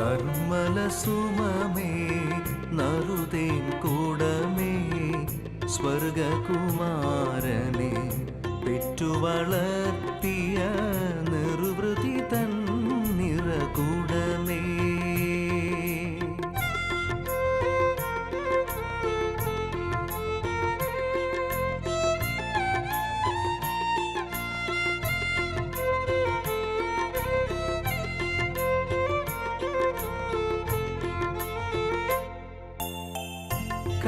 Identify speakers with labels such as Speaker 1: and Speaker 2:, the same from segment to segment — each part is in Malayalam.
Speaker 1: കർമ്മല സുമമേ നറുതേൻ കൂടമേ സ്വർഗകുമാരനെ പെറ്റുവളർത്തിയ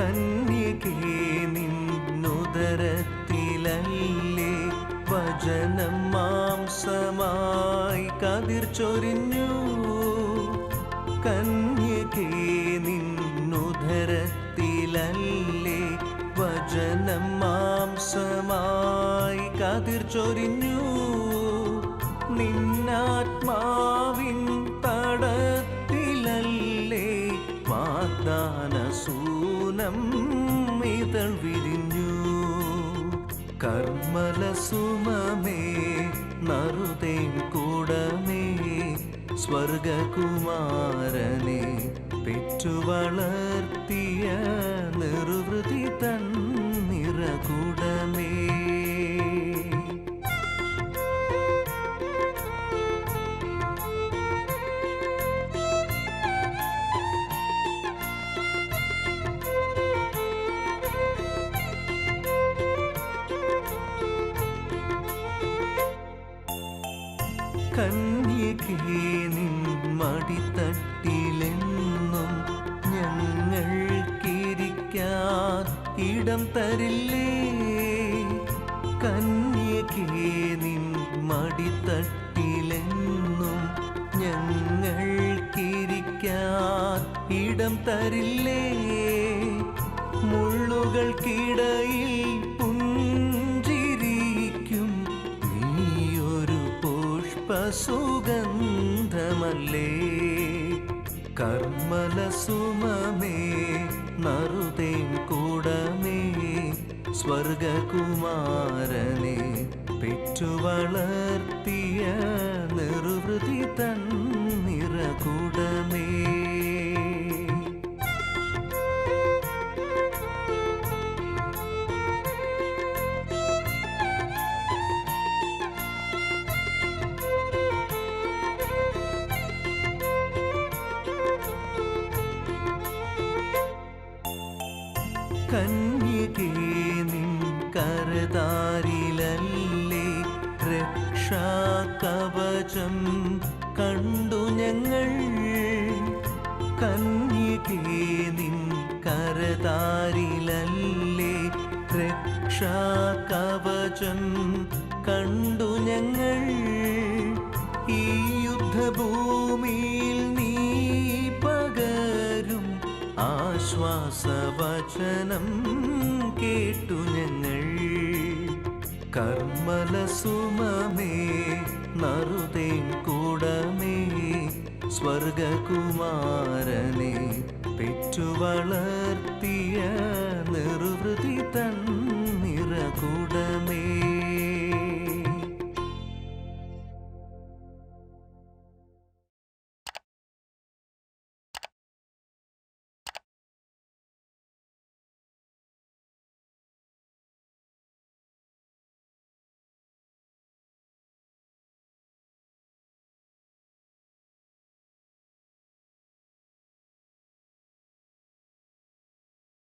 Speaker 1: കന്യകേ നിന്നുദരത്തിലല്ലേ വചനം മാംസമായി കതിർ ചൊരിഞ്ഞു? കന്യകേ നിന്നുദരത്തിലല്ലേ വചനം മാംസമായി കതിർ ചൊരിഞ്ഞു? നിന്നാത്മാവിൻ സൂനം ഇതൾ വിരിഞ്ഞു. കർമ്മല സുമമേ നറുതേൻ കൂടമേ സ്വർഗകുമാരനെ പെറ്റു വളർത്തിയ തൻ കന്യകേ നിൻ മടിത്തട്ടിലെന്നും ഇടം തരില്ലേ? നിൻ മടിത്തട്ടിലെന്നും ഇടം തരില്ലേ? മുള്ളുകൾക്കിടയിൽ പുഷ്പസുഗന്ധമല്ലേ കർമ്മല സുമമേ നറുതേൻ കൂടമേ സ്വർഗകുമാരനെ പെറ്റുവളർത്തിയ കരതാരിലല്ലേ രക്ഷാകവചം കണ്ടു ഞങ്ങൾ കന്യകേ നിൻ കരതാരിലല്ലേ രക്ഷാകവചം കണ്ടു ഞങ്ങൾ ഈ യുദ്ധഭൂമിയിൽ ആശ്വാസവചനം കേട്ടു ഞങ്ങൾ. കർമ്മല സുമമേ നറുതേൻ കൂടമേ സ്വർഗകുമാരനെ പെറ്റുവളർത്തിയ നിർവൃതി തൻ നിറകൂടമേ.